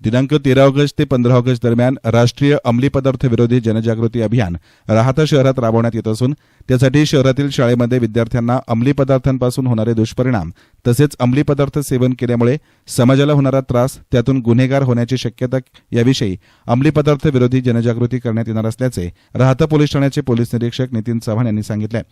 दिनांक तेरा ऑगस्ट ते पंधरा ऑगस्ट दरम्यान राष्ट्रीय अंमली पदार्थ विरोधी जनजागृती अभियान राहता शहरात राबवण्यात येत असून त्यासाठी शहरातील शाळेमध्ये विद्यार्थ्यांना अंमली पदार्थांपासून होणारे दुष्परिणाम तसेच अंमली पदार्थ सेवन केल्यामुळे समाजाला होणारा त्रास त्यातून गुन्हेगार होण्याची शक्यता याविषयी अंमली पदार्थ विरोधी जनजागृती करण्यात येणार असल्याचे राहता पोलीस ठाण्याचे पोलीस निरीक्षक नितीन चव्हाण यांनी सांगितले.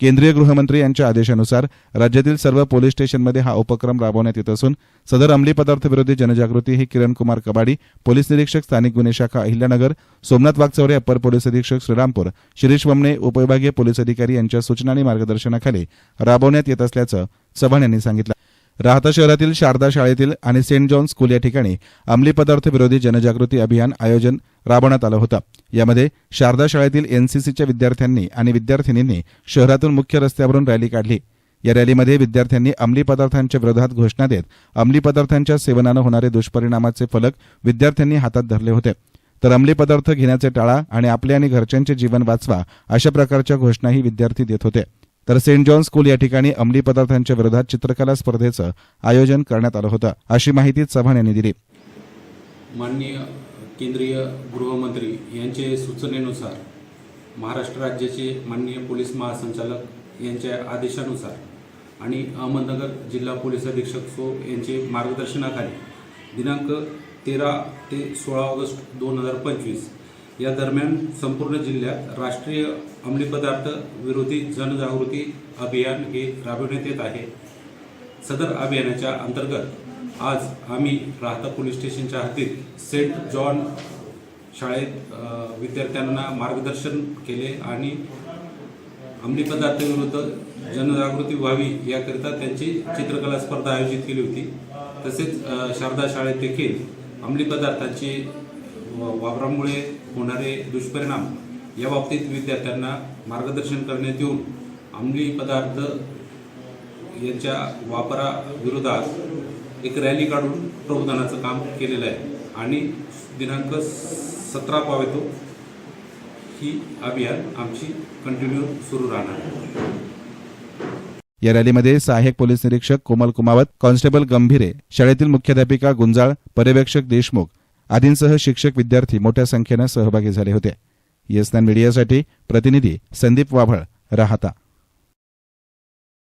केंद्रीय गृहमंत्री यांच्या आदेशानुसार राज्यातील सर्व पोलीस स्टेशनमध्ये हा उपक्रम राबवण्यात येत असून सदर अंमली पदार्थ विरोधी जनजागृती ही किरण कुमार कबाडी पोलीस निरीक्षक स्थानिक गुन्हे शाखा अहिल्यानगर सोमनाथ वाघचौरे अप्पर पोलीस अधीक्षक श्रीरामपूर शिरीष वमने उपविभागीय पोलीस अधिकारी यांच्या सूचना आणि मार्गदर्शनाखाली राबवण्यात येत असल्याचं चव्हाण यांनी सांगितलं. राहता शहरातील शारदा शाळेतील आणि सेंट जॉन स्कूल या ठिकाणी अंमली पदार्थ विरोधी जनजागृती अभियान आयोजन राबवण्यात आलं होतं. यामध्ये शारदा शाळेतील एनसीसीच्या विद्यार्थ्यांनी आणि विद्यार्थिनींनी शहरातून मुख्य रस्त्यावरून रॅली काढली. या रॅलीमध्ये विद्यार्थ्यांनी अंमली पदार्थांच्या विरोधात घोषणा देत अंमली पदार्थांच्या सेवनानं होणारे दुष्परिणामाचे फलक विद्यार्थ्यांनी हातात धरले होते. तर अंमली पदार्थ घेण्याचे टाळा आणि आपले आणि घरच्यांचे जीवन वाचवा अशा प्रकारच्या घोषणाही विद्यार्थी देत होते. तर सेंट जॉन स्कूल या ठिकाणी अंमली पदार्थांच्या विरोधात चित्रकला स्पर्धेचं आयोजन करण्यात आलं होतं. अशी माहिती चव्हाण यांनी दिली. माननीय केंद्रीय गृहमंत्री यांचे सूचनेनुसार महाराष्ट्र राज्याचे माननीय पोलीस महासंचालक यांच्या आदेशानुसार आणि अहमदनगर जिल्हा पोलीस अधीक्षक सो यांचे मार्गदर्शनाखाली दिनांक तेरा ते सोळा ऑगस्ट दोन हजार पंचवीस या दरम्यान संपूर्ण जिल्ह्यात राष्ट्रीय अंमली पदार्थ विरोधी जनजागृती अभियान हे राबविण्यात येत आहे. सदर अभियानाच्या अंतर्गत आज आम्ही राहता पोलीस स्टेशनच्या हद्दीत सेंट जॉन शाळेत विद्यार्थ्यांना मार्गदर्शन केले आणि अंमली पदार्थ विरुद्ध जनजागृती व्हावी याकरिता त्यांची चित्रकला स्पर्धा आयोजित केली होती. तसेच शारदा शाळेत देखील अंमली पदार्थाची वापरामुळे होणारे दुष्परिणाम या बाबतीत विद्यार्थ्यांना मार्गदर्शन करण्यात येऊन अंमली पदार्थ यांच्या वापराविरोधात एक रॅली काढून प्रबोधनाचं काम केलेलं आहे. आणि दिनांक सतरा पावेतो. ही अभियान आमची कंटिन्यू सुरू राहणार आहे. या रॅलीमध्ये सहाय्यक पोलीस निरीक्षक कोमल कुमावत कॉन्स्टेबल गंभीरे शाळेतील मुख्याध्यापिका गुंजाळ पर्यवेक्षक देशमुख आदींसह शिक्षक विद्यार्थी मोठ्या संख्येनं सहभागी झाले होते. येस मीडियासाठी प्रतिनिधी संदीप वाभळ राहता.